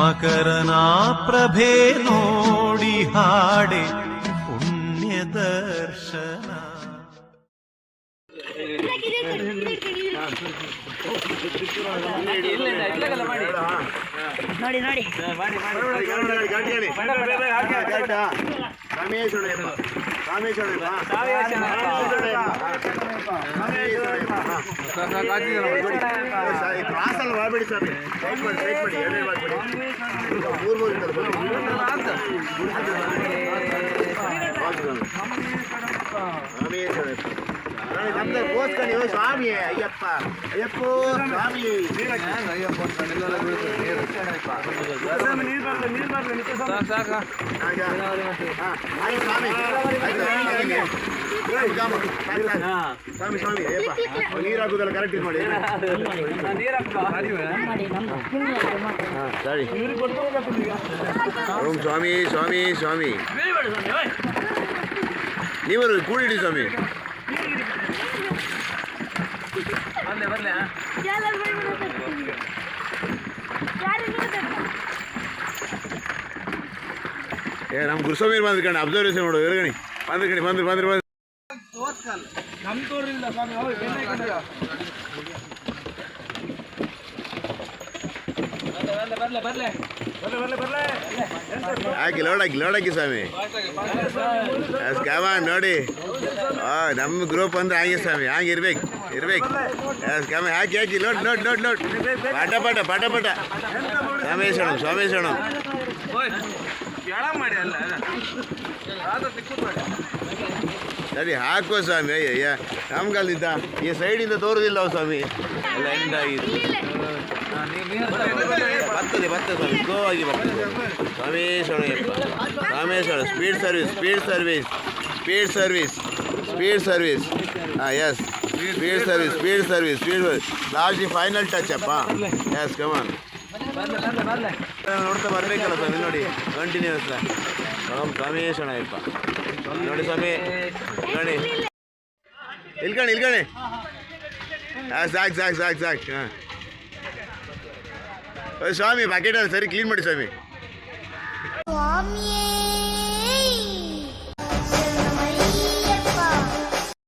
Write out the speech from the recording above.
ಮಕರನ ಪ್ರಭೆ ನೋಡಿ ಹಾಡೆ ಪುಣ್ಯ ದರ್ಶನ. ನೋಡಿ ನೋಡಿ. ಕ್ರಾಸಲ್ಲಿ ಮಾಡಬೇಡಿ ಸ್ವಾಮಿ ಸೈಡ್ ಮಾಡಿ ಸೈಡ್ ಮಾಡಿ ಎರಡೇ ಮಾಡ್ಬೇಡಿ ಮೂರು ಮೂರು ಇರ್ತದೆ ಬನ್ನಿ. ಸ್ವಾಮಿ ಸ್ವಾಮಿ ನಮ್ದು ಕೋಸ್ಕರಿ ಸ್ವಾಮಿ ಅಯ್ಯಪ್ಪ ಅಯ್ಯಪ್ಪ ಸ್ವಾಮಿ ಹಾಗೆ. ಹಾ, ಆಯ್ತು ಸ್ವಾಮಿ ಆಯ್ತು, ಆಯ್ತು. ಸ್ವಾಮಿ ಸ್ವಾಮಿ ಅಯ್ಯಪ್ಪ ನೀರು ಹಾಕುದಲ್ಲ ಕರೆಕ್ಟ್ ಇದು ಮಾಡಿ ಮಾಡಿ ನಮ್ಮ ಪುಣ್ಯ ಮಾಡಿ ಹಾಂ ಸರಿ ಓಂ ಸ್ವಾಮಿ ಸ್ವಾಮಿ ಸ್ವಾಮಿ ನೀವು ಕೂಡಿಡಿ ಸ್ವಾಮಿ ಏ ನಮ್ಮ ಗುರುಸ್ವಾಮಿ ಬಂದ್ರಿ ಕಣ ಅಬ್ಸರ್ವೇಷನ್ ನೋಡು ಎರ್ಗಣಿ ಬಂದ್ರಿ ಕಣಿ, ಬಂದ್ರಿ ಬಂದ್ರಿ ಬಂದ್ರಿ. ಹಾಕಿ ಲೋಡ್ ಹಾಕಿ ಲೋಡಾಕಿ ಸ್ವಾಮಿ. ಕಮಾನ್ ನೋಡಿ. ನಮ್ಮ ಗ್ರೂಪ್ ಅಂದ್ರೆ ಹಾಗೆ ಸ್ವಾಮಿ, ಹಾಗೆ ಇರ್ಬೇಕು ಇರ್ಬೇಕು. ಕಮ ಹಾಕಿ ಹಾಕಿ ಲೋಡ್ ಪಟ ಪಟ ಪಟ ಪಾಠ ಪಾಠ ಪಾಠ ಮಾಡಿ ಅಲ್ಲ. ಸರಿ ಹಾಕುವ ಸ್ವಾಮಿ ಅಯ್ಯ ನಮ್ಗಲ್ಲಿದ್ದ ಈ ಸೈಡಿಂದ ತೋರುದಿಲ್ಲ ಅವು ಸ್ವಾಮಿ. ಎಲ್ಲ ಎಂಡ್ ಆಗಿದೆ ಬರ್ತದೆ ಬರ್ತದೆ ಸ್ವಾಮಿ. ಸ್ಲೋ ಆಗಿ ಬರ್ತದೆ. Rameshwara Rameshwara. Speed service speed service speed service speed service ಹಾಂ yes speed service speed service speed service last final touch ಅಪ್ಪ. ಎಸ್ ಕಮಾನ್ ನೋಡ್ತಾ ಬರ್ಬೇಕಲ್ಲ ಸ್ವಾಮಿ ನೋಡಿ ಕಂಟಿನ್ಯೂಸ್ ಓಂ ಸೋಮೇಶ್ವರ ಅಯ್ಯಪ್ಪ ನೋಡಿ ಸ್ವಾಮಿ ನೋಡಿ ಇಲ್ಕಣಿ ಇಲ್ಕಣಿ ಹಾಂ ಸಾಕು ಸಾಕು ಸಾಕು ಸಾಕು ಹಾಂ ಓ ಸ್ವಾಮಿ ಪ್ಯಾಕೆಟಲ್ಲಿ ಸರಿ ಕ್ಲೀನ್ ಮಾಡಿ ಸ್ವಾಮಿ ಸ್ವಾಮಿಯೇ